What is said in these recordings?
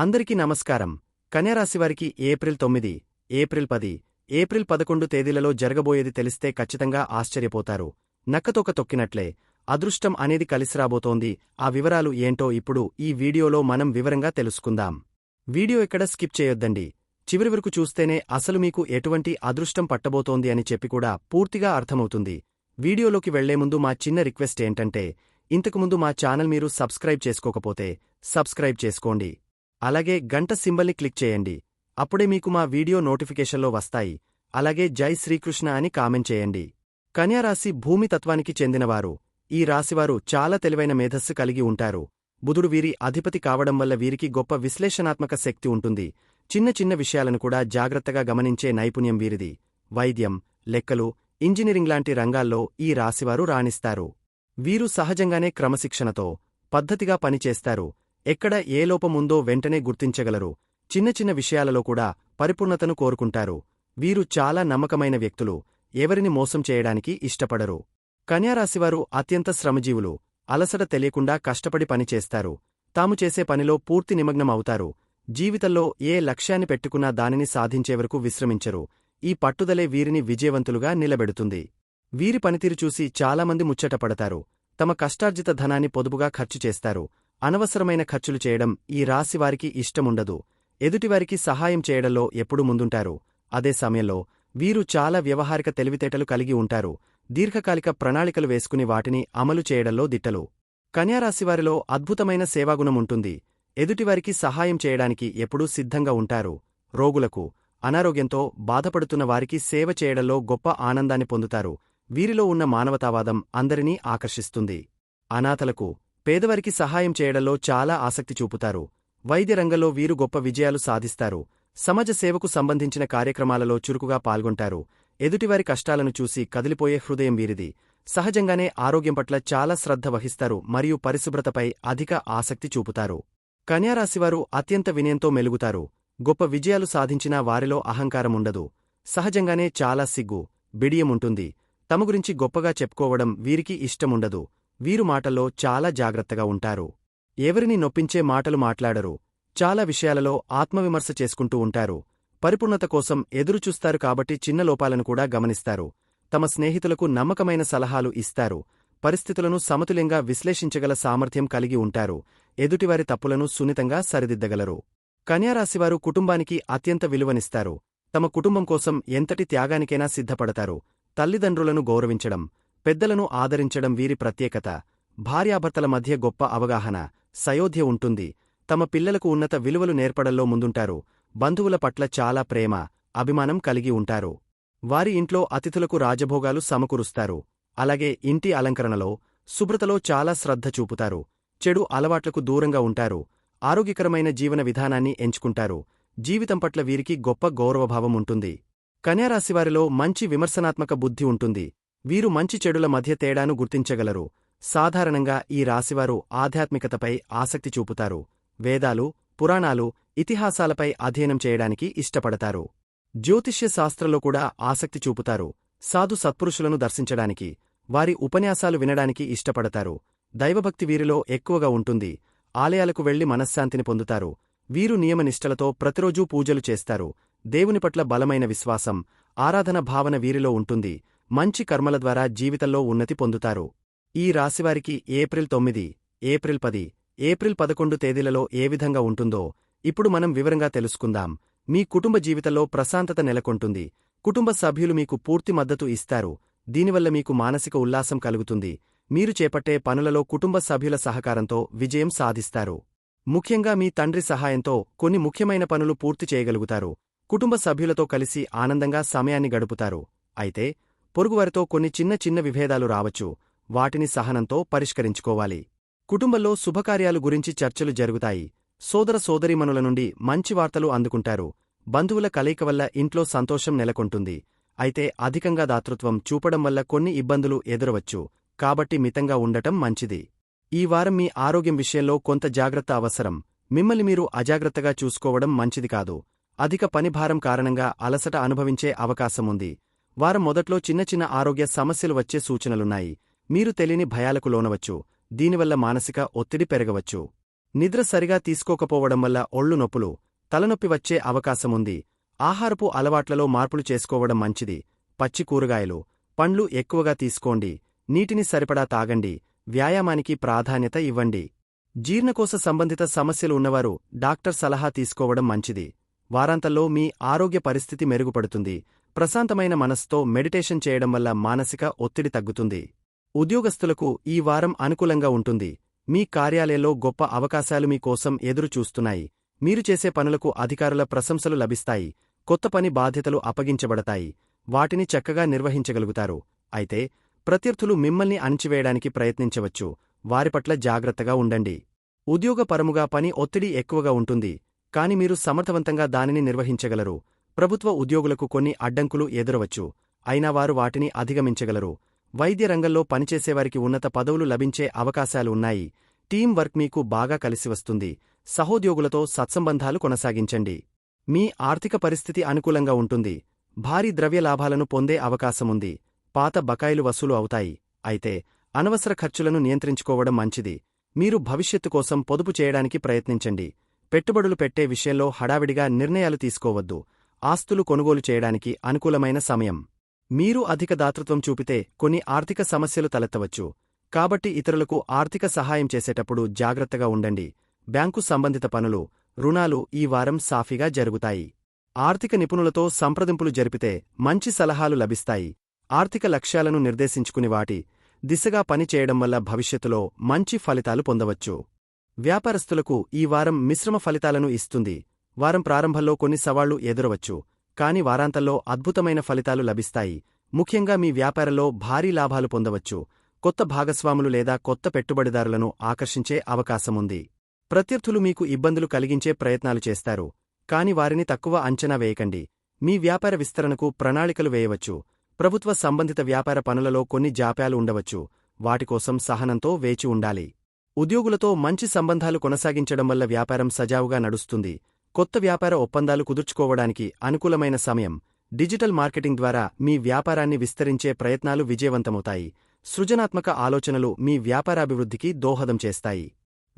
అందరికీ నమస్కారం. కన్యారాశివారికి ఏప్రిల్ తొమ్మిది ఏప్రిల్ పది ఏప్రిల్ పదకొండు తేదీలలో జరగబోయేది తెలిస్తే ఖచ్చితంగా ఆశ్చర్యపోతారు. నక్కతోక తొక్కినట్లే అదృష్టం అనేది కలిసిరాబోతోంది. ఆ వివరాలు ఏంటో ఇప్పుడు ఈ వీడియోలో మనం వివరంగా తెలుసుకుందాం. వీడియో ఎక్కడ స్కిప్ చేయొద్దండి. చివరి వరకు చూస్తేనే అసలు మీకు ఎటువంటి అదృష్టం పట్టబోతోంది అని చెప్పి కూడా పూర్తిగా అర్థమవుతుంది. వీడియోలోకి వెళ్ళే ముందు మా చిన్న రిక్వెస్ట్ ఏంటంటే ఇంతకుముందు మా ఛానల్ మీరు సబ్స్క్రైబ్ చేసుకోకపోతే సబ్స్క్రైబ్ చేసుకోండి. అలాగే గంట సింబల్ని క్లిక్ చేయండి. అప్పుడే మీకు మా వీడియో నోటిఫికేషన్లో వస్తాయి. అలాగే జై శ్రీకృష్ణ అని కామెంట్ చేయండి. కన్యారాశి భూమి తత్వానికి చెందినవారు. ఈ రాశివారు చాలా తెలివైన మేధస్సు కలిగి ఉంటారు. బుధుడు వీరి అధిపతి కావడం వల్ల వీరికి గొప్ప విశ్లేషణాత్మక శక్తి ఉంటుంది. చిన్న చిన్న విషయాలను కూడా జాగ్రత్తగా గమనించే నైపుణ్యం వీరిది. వైద్యం లెక్కలు ఇంజనీరింగ్ లాంటి రంగాల్లో ఈ రాశివారు రాణిస్తారు. వీరు సహజంగానే క్రమశిక్షణతో పద్ధతిగా పనిచేస్తారు. ఎక్కడ ఏ లోపముందో వెంటనే గుర్తించగలరు. చిన్న చిన్న విషయాలలో కూడా పరిపూర్ణతను కోరుకుంటారు. వీరు చాలా నమ్మకమైన వ్యక్తులు. ఎవరిని మోసం చేయడానికి ఇష్టపడరు. కన్యారాశివారు అత్యంత శ్రమజీవులు. అలసట తెలియకుండా కష్టపడి పనిచేస్తారు తాము చేసే పనిలో పూర్తి నిమగ్నం అవుతారు జీవితంలో ఏ లక్ష్యాన్ని పెట్టుకున్నా దానిని సాధించే వరకు విశ్రమించరు. ఈ పట్టుదలే వీరిని విజయవంతులుగా నిలబెడుతుంది. వీరి పనితీరు చూసి చాలామంది ముచ్చటపడతారు. తమ కష్టార్జిత ధనాన్ని పొదుపుగా ఖర్చు చేస్తారు. అనవసరమైన ఖర్చులు చేయడం ఈ రాశివారికి ఇష్టముండదు. ఎదుటివారికి సహాయం చేయడంలో ఎప్పుడూ ముందుంటారు. అదే సమయంలో వీరు చాలా వ్యవహారిక తెలివితేటలు కలిగి ఉంటారు. దీర్ఘకాలిక ప్రణాళికలు వేసుకుని వాటిని అమలు చేయడంలో దిట్టలు. కన్యారాశివారిలో అద్భుతమైన సేవాగుణం ఉంటుంది. ఎదుటివారికి సహాయం చేయడానికి ఎప్పుడూ సిద్ధంగా ఉంటారు. రోగులకు అనారోగ్యంతో బాధపడుతున్న వారికి సేవ చేయడంలో గొప్ప ఆనందాన్ని పొందుతారు. వీరిలో ఉన్న మానవతావాదం అందరినీ ఆకర్షిస్తుంది. అనాథలకు పేదవారికి సహాయం చేయడంలో చాలా ఆసక్తి చూపుతారు. వైద్య రంగంలో వీరు గొప్ప విజయాలు సాధిస్తారు. సమాజ సేవకు సంబంధించిన కార్యక్రమాలలో చురుకుగా పాల్గొంటారు. ఎదుటివారి కష్టాలను చూసి కదిలిపోయే హృదయం వీరిది. సహజంగానే ఆరోగ్యం పట్ల చాలా శ్రద్ధ వహిస్తారు మరియు పరిశుభ్రతపై అధిక ఆసక్తి చూపుతారు. కన్యారాశివారు అత్యంత వినయంతో మెలుగుతారు. గొప్ప విజయాలు సాధించినా వారిలో అహంకారం ఉండదు. సహజంగానే చాలా సిగ్గు బిడియముంటుంది తమ గురించి గొప్పగా చెప్పుకోవడం వీరికి ఇష్టముండదు. వీరు మాటల్లో చాలా జాగ్రత్తగా ఉంటారు. ఎవరిని నొప్పించే మాటలు మాట్లాడరు. చాలా విషయాలలో ఆత్మవిమర్శ చేసుకుంటూ ఉంటారు. పరిపూర్ణత కోసం ఎదురుచూస్తారు కాబట్టి చిన్న లోపాలను కూడా గమనిస్తారు. తమ స్నేహితులకు నమ్మకమైన సలహాలు ఇస్తారు. పరిస్థితులను సమతుల్యంగా విశ్లేషించగల సామర్థ్యం కలిగి ఉంటారు. ఎదుటివారి తప్పులను సున్నితంగా సరిదిద్దగలరు. కన్యారాశివారు కుటుంబానికి అత్యంత విలువనిస్తారు. తమ కుటుంబం కోసం ఎంతటి త్యాగానికైనా సిద్ధపడతారు. తల్లిదండ్రులను గౌరవించడం పెద్దలను ఆదరించడం వీరి ప్రత్యేకత. భార్యాభర్తల మధ్య గొప్ప అవగాహన సయోధ్య ఉంటుంది. తమ పిల్లలకు ఉన్నత విలువలు నేర్పడంలో ముందుంటారు. బంధువుల పట్ల చాలా ప్రేమ అభిమానం కలిగి ఉంటారు. వారి ఇంట్లో అతిథులకు రాజభోగాలు సమకూరుస్తారు. అలాగే ఇంటి అలంకరణలో శుభ్రతలో చాలా శ్రద్ధ చూపుతారు. చెడు అలవాట్లకు దూరంగా ఉంటారు. ఆరోగ్యకరమైన జీవన విధానాన్ని ఎంచుకుంటారు. జీవితం పట్ల వీరికి గొప్ప గౌరవభావం ఉంటుంది. కన్యారాశివారిలో మంచి విమర్శనాత్మక బుద్ధి ఉంటుంది. వీరు మంచి చెడుల మధ్య తేడాను గుర్తించగలరు. సాధారణంగా ఈ రాశివారు ఆధ్యాత్మికతపై ఆసక్తి చూపుతారు. వేదాలు పురాణాలు ఇతిహాసాలపై అధ్యయనం చేయడానికి ఇష్టపడతారు. జ్యోతిష్య శాస్త్రంలో కూడా ఆసక్తి చూపుతారు. సాధు సత్పురుషులను దర్శించడానికి వారి ఉపన్యాసాలు వినడానికి ఇష్టపడతారు. దైవభక్తి వీరిలో ఎక్కువగా ఉంటుంది. ఆలయాలకు వెళ్ళి మనశ్శాంతిని పొందుతారు. వీరు నియమనిష్టలతో ప్రతిరోజూ పూజలు చేస్తారు. దేవుని పట్ల బలమైన విశ్వాసం ఆరాధన భావన వీరిలో ఉంటుంది. మంచి కర్మల ద్వారా జీవితంలో ఉన్నతి పొందుతారు. ఈ రాశివారికి ఏప్రిల్ తొమ్మిది ఏప్రిల్ పది ఏప్రిల్ పదకొండు తేదీలలో ఏ విధంగా ఉంటుందో ఇప్పుడు మనం వివరంగా తెలుసుకుందాం. మీ కుటుంబ జీవితంలో ప్రశాంతత నెలకొంటుంది. కుటుంబ సభ్యులు మీకు పూర్తి మద్దతు ఇస్తారు. దీనివల్ల మీకు మానసిక ఉల్లాసం కలుగుతుంది. మీరు చేపట్టే పనులలో కుటుంబ సభ్యుల సహకారంతో విజయం సాధిస్తారు. ముఖ్యంగా మీ తండ్రి సహాయంతో కొన్ని ముఖ్యమైన పనులు పూర్తి చేయగలుగుతారు. కుటుంబ సభ్యులతో కలిసి ఆనందంగా సమయాన్ని గడుపుతారు. అయితే పొరుగువారితో కొన్ని చిన్న చిన్న విభేదాలు రావచ్చు. వాటిని సహనంతో పరిష్కరించుకోవాలి. కుటుంబంలో శుభకార్యాలు గురించి చర్చలు జరుగుతాయి. సోదర సోదరీమణుల నుండి మంచి వార్తలు అందుకుంటారు. బంధువుల కలయిక వల్ల ఇంట్లో సంతోషం నెలకొంటుంది. అయితే అధికంగా దాతృత్వం చూపడం వల్ల కొన్ని ఇబ్బందులు ఎదురవచ్చు. కాబట్టి మితంగా ఉండటం మంచిది. ఈ వారం మీ ఆరోగ్యం విషయంలో కొంత జాగ్రత్త అవసరం. మిమ్మల్ని మీరు అజాగ్రత్తగా చూసుకోవడం మంచిది కాదు. అధిక పనిభారం కారణంగా అలసట అనుభవించే అవకాశముంది వారం మొదట్లో చిన్న చిన్న ఆరోగ్య సమస్యలు వచ్చే సూచనలున్నాయి. మీరు తెలియని భయాలకు లోనవచ్చు. దీనివల్ల మానసిక ఒత్తిడి పెరగవచ్చు. నిద్ర సరిగా తీసుకోకపోవడం వల్ల ఒళ్ళు నొప్పులు తలనొప్పి వచ్చే అవకాశముంది. ఆహారపు అలవాట్లలో మార్పులు చేసుకోవడం మంచిది. పచ్చి కూరగాయలు పండ్లు ఎక్కువగా తీసుకోండి. నీటిని సరిపడా తాగండి. వ్యాయామానికి ప్రాధాన్యత ఇవ్వండి. జీర్ణకోశ సంబంధిత సమస్యలు ఉన్నవారు డాక్టర్ సలహా తీసుకోవడం మంచిది. వారాంతంలో మీ ఆరోగ్య పరిస్థితి మెరుగుపడుతుంది. ప్రశాంతమైన మనస్తో మెడిటేషన్ చేయడం వల్ల మానసిక ఒత్తిడి తగ్గుతుంది. ఉద్యోగస్తులకు ఈ వారం అనుకూలంగా ఉంటుంది. మీ కార్యాలయంలో గొప్ప అవకాశాలు మీకోసం ఎదురుచూస్తున్నాయి మీరు చేసే పనులకు అధికారుల ప్రశంసలు లభిస్తాయి. కొత్త పని బాధ్యతలు అప్పగించబడతాయి. వాటిని చక్కగా నిర్వహించగలుగుతారు. అయితే ప్రత్యర్థులు మిమ్మల్ని అణిచివేయడానికి ప్రయత్నించవచ్చు. వారి పట్ల జాగ్రత్తగా ఉండండి. ఉద్యోగపరముగా పని ఒత్తిడి ఎక్కువగా ఉంటుంది. కాని మీరు సమర్థవంతంగా దానిని నిర్వహించగలరు. ప్రభుత్వ ఉద్యోగులకు కొన్ని అడ్డంకులు ఎదురవచ్చు. అయినా వారు వాటిని అధిగమించగలరు. వైద్య రంగంలో పనిచేసేవారికి ఉన్నత పదవులు లభించే అవకాశాలు ఉన్నాయి. టీం వర్క్ మీకు బాగా కలిసివస్తుంది సహోద్యోగులతో సత్సంబంధాలు కొనసాగించండి. మీ ఆర్థిక పరిస్థితి అనుకూలంగా ఉంటుంది. భారీ ద్రవ్య లాభాలను పొందే అవకాశముంది పాత బకాయిలు వసూలు అవుతాయి. అయితే అనవసర ఖర్చులను నియంత్రించుకోవడం మంచిది. మీరు భవిష్యత్తు కోసం పొదుపు చేయడానికి ప్రయత్నించండి. పెట్టుబడులు పెట్టే విషయంలో హడావిడిగా నిర్ణయాలు తీసుకోవద్దు. ఆస్తులు కొనుగోలు చేయడానికి అనుకూలమైన సమయం. మీరు అధిక దాతృత్వం చూపితే కొన్ని ఆర్థిక సమస్యలు తలెత్తవచ్చు. కాబట్టి ఇతరులకు ఆర్థిక సహాయం చేసేటప్పుడు జాగ్రత్తగా ఉండండి. బ్యాంకు సంబంధిత పనులు రుణాలు ఈ వారం సాఫీగా జరుగుతాయి. ఆర్థిక నిపుణులతో సంప్రదింపులు జరిపితే మంచి సలహాలు లభిస్తాయి. ఆర్థిక లక్ష్యాలను నిర్దేశించుకుని వాటి దిశగా పనిచేయడం వల్ల భవిష్యత్తులో మంచి ఫలితాలు పొందవచ్చు. వ్యాపారస్తులకు ఈ వారం మిశ్రమ ఫలితాలను ఇస్తుంది. వారం ప్రారంభంలో కొన్ని సవాళ్ళు ఎదురవచ్చు కాని వారాంతంలో అద్భుతమైన ఫలితాలు లభిస్తాయి. ముఖ్యంగా మీ వ్యాపారంలో భారీ లాభాలు పొందవచ్చు కొత్త భాగస్వాములు లేదా కొత్త పెట్టుబడిదారులను ఆకర్షించే అవకాశముంది. ప్రత్యర్థులు మీకు ఇబ్బందులు కలిగించే ప్రయత్నాలు చేస్తారు కాని వారిని తక్కువ అంచనా వేయకండి. మీ వ్యాపార విస్తరణకు ప్రణాళికలు వేయవచ్చు ప్రభుత్వ సంబంధిత వ్యాపార పనులలో కొన్ని జాప్యాలు ఉండవచ్చు వాటికోసం సహనంతో వేచి ఉండాలి. ఉద్యోగులతో మంచి సంబంధాలు కొనసాగించడం వల్ల వ్యాపారం సజావుగా నడుస్తుంది. కొత్త వ్యాపార ఒప్పందాలు కుదుర్చుకోవడానికి అనుకూలమైన సమయం. డిజిటల్ మార్కెటింగ్ ద్వారా మీ వ్యాపారాన్ని విస్తరించే ప్రయత్నాలు విజయవంతమవుతాయి. సృజనాత్మక ఆలోచనలు మీ వ్యాపారాభివృద్ధికి దోహదం చేస్తాయి.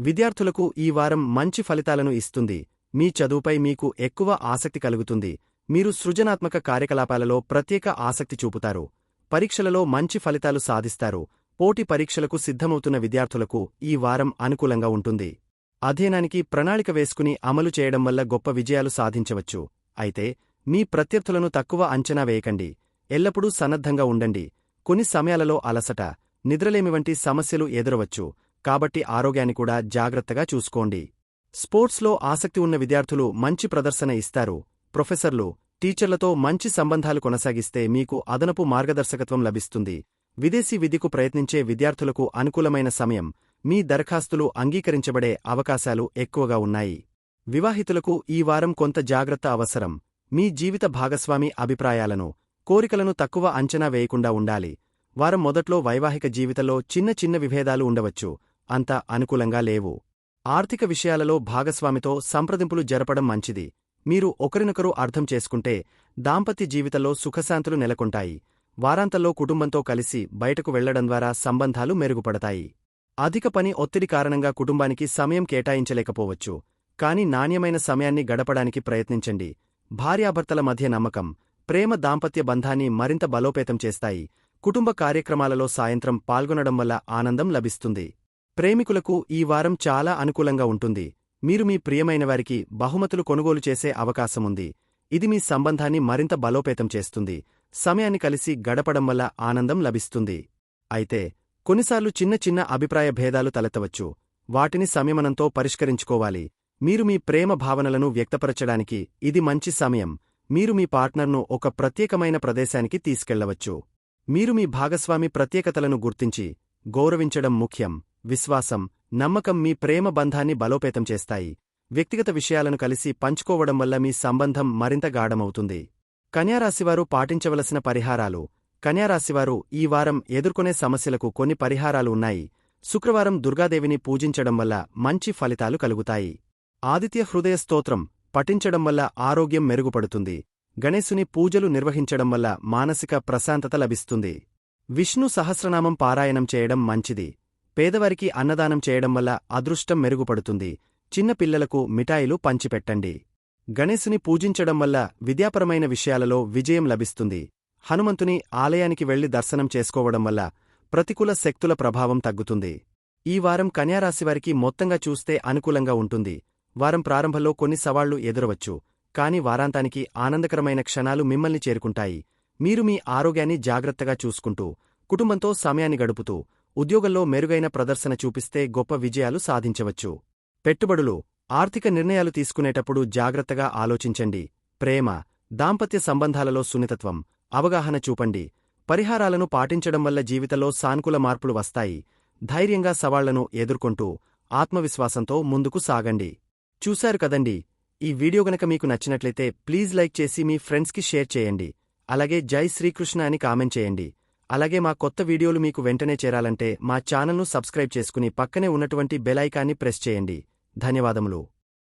విద్యార్థులకు ఈ వారం మంచి ఫలితాలను ఇస్తుంది. మీ చదువుపై మీకు ఎక్కువ ఆసక్తి కలుగుతుంది. మీరు సృజనాత్మక కార్యకలాపాలలో ప్రత్యేక ఆసక్తి చూపుతారు. పరీక్షలలో మంచి ఫలితాలు సాధిస్తారు. పోటీ పరీక్షలకు సిద్ధమవుతున్న విద్యార్థులకు ఈ వారం అనుకూలంగా ఉంటుంది. అధ్యయనానికి ప్రణాళిక వేసుకుని అమలు చేయడం వల్ల గొప్ప విజయాలు సాధించవచ్చు. అయితే మీ ప్రత్యర్థులను తక్కువ అంచనా వేయకండి. ఎల్లప్పుడూ సన్నద్ధంగా ఉండండి. కొన్ని సమయాలలో అలసట నిద్రలేమి వంటి సమస్యలు ఎదురవచ్చు. కాబట్టి ఆరోగ్యాన్ని కూడా జాగ్రత్తగా చూసుకోండి. స్పోర్ట్స్లో ఆసక్తి ఉన్న విద్యార్థులు మంచి ప్రదర్శన ఇస్తారు. ప్రొఫెసర్లు టీచర్లతో మంచి సంబంధాలు కొనసాగిస్తే మీకు అదనపు మార్గదర్శకత్వం లభిస్తుంది. విదేశీ విద్యకు ప్రయత్నించే విద్యార్థులకు అనుకూలమైన సమయం మీ దరఖాస్తులు అంగీకరించబడే అవకాశాలు ఎక్కువగా ఉన్నాయి. వివాహితులకు ఈ వారం కొంత జాగ్రత్త అవసరం. మీ జీవిత భాగస్వామి అభిప్రాయాలను కోరికలను తక్కువ అంచనా వేయకుండా ఉండాలి. వారం మొదట్లో వైవాహిక జీవితంలో చిన్న చిన్న విభేదాలు ఉండవచ్చు. అంత అనుకూలంగా లేవు. ఆర్థిక విషయాలలో భాగస్వామితో సంప్రదింపులు జరపడం మంచిది. మీరు ఒకరినొకరు అర్థం చేసుకుంటే దాంపత్య జీవితంలో సుఖశాంతులు నెలకొంటాయి. వారాంతంలో కుటుంబంతో కలిసి బయటకు వెళ్ళడం ద్వారా సంబంధాలు మెరుగుపడతాయి. అధిక పని ఒత్తిడి కారణంగా కుటుంబానికి సమయం కేటాయించలేకపోవచ్చు. కాని నాణ్యమైన సమయాన్ని గడపడానికి ప్రయత్నించండి. భార్యాభర్తల మధ్య నమ్మకం ప్రేమ దాంపత్య బంధాన్ని మరింత బలోపేతం చేస్తాయి. కుటుంబ కార్యక్రమాలలో సాయంత్రం పాల్గొనడం వల్ల ఆనందం లభిస్తుంది. ప్రేమికులకు ఈ వారం చాలా అనుకూలంగా ఉంటుంది. మీరు మీ ప్రియమైనవారికి బహుమతులు కొనుగోలు చేసే అవకాశముంది ఇది మీ సంబంధాన్ని మరింత బలోపేతం చేస్తుంది. సమయాన్ని కలిసి గడపడం వల్ల ఆనందం లభిస్తుంది. అయితే కొన్నిసార్లు చిన్న చిన్న అభిప్రాయ భేదాలు తలెత్తవచ్చు. వాటిని సంయమనంతో పరిష్కరించుకోవాలి. మీరు మీ ప్రేమ భావనలను వ్యక్తపరచడానికి ఇది మంచి సమయం. మీరు మీ పార్ట్నర్ను ఒక ప్రత్యేకమైన ప్రదేశానికి తీసుకెళ్ళవచ్చు. మీరు మీ భాగస్వామి ప్రత్యేకతలను గుర్తించి గౌరవించడం ముఖ్యం. విశ్వాసం నమ్మకం మీ ప్రేమ బంధాన్ని బలోపేతం చేస్తాయి. వ్యక్తిగత విషయాలను కలిసి పంచుకోవడం వల్ల మీ సంబంధం మరింత గాఢమవుతుంది. కన్యారాశివారు పాటించవలసిన పరిహారాలు కన్యారాశివారు ఈ వారం ఎదుర్కొనే సమస్యలకు కొన్ని పరిహారాలు ఉన్నాయి. శుక్రవారం దుర్గాదేవిని పూజించడం వల్ల మంచి ఫలితాలు కలుగుతాయి. ఆదిత్య హృదయ స్తోత్రం పఠించడం వల్ల ఆరోగ్యం మెరుగుపడుతుంది. గణేశుని పూజలు నిర్వహించడం వల్ల మానసిక ప్రశాంతత లభిస్తుంది. విష్ణు సహస్రనామం పారాయణం చేయడం మంచిది. పేదవారికి అన్నదానం చేయడం వల్ల అదృష్టం మెరుగుపడుతుంది. చిన్న పిల్లలకు మిఠాయిలు పంచిపెట్టండి. గణేశుని పూజించడం వల్ల విద్యాపరమైన విషయాలలో విజయం లభిస్తుంది. హనుమంతుని ఆలయానికి వెళ్ళి దర్శనం చేసుకోవడం వల్ల ప్రతికూల శక్తుల ప్రభావం తగ్గుతుంది. ఈ వారం కన్యారాశివారికి మొత్తంగా చూస్తే అనుకూలంగా ఉంటుంది. వారం ప్రారంభంలో కొన్ని సవాళ్ళు ఎదురవచ్చు కాని వారాంతానికి ఆనందకరమైన క్షణాలు మిమ్మల్ని చేరుకుంటాయి. మీరు మీ ఆరోగ్యాన్ని జాగ్రత్తగా చూసుకుంటూ కుటుంబంతో సమయాన్ని గడుపుతూ ఉద్యోగంలో మెరుగైన ప్రదర్శన చూపిస్తే గొప్ప విజయాలు సాధించవచ్చు. పెట్టుబడులు ఆర్థిక నిర్ణయాలు తీసుకునేటప్పుడు జాగ్రత్తగా ఆలోచించండి. ప్రేమ దాంపత్య సంబంధాలలో సున్నితత్వం అవగాహన చూపండి. పరిహారాలను పాటించడం వల్ల జీవితంలో సానుకూల మార్పులు వస్తాయి. ధైర్యంగా సవాళ్ళను ఎదుర్కొంటూ ఆత్మవిశ్వాసంతో ముందుకు సాగండి. చూశారు కదండి? ఈ వీడియో గనక మీకు నచ్చినట్లయితే ప్లీజ్ లైక్ చేసి మీ ఫ్రెండ్స్కి షేర్ చేయండి. అలాగే జై శ్రీకృష్ణ అని కామెంట్ చేయండి. అలాగే మా కొత్త వీడియోలు మీకు వెంటనే చేరాలంటే మా ఛానల్ను సబ్స్క్రైబ్ చేసుకుని పక్కనే ఉన్నటువంటి బెలైకాన్ని ప్రెస్ చేయండి. ధన్యవాదములు.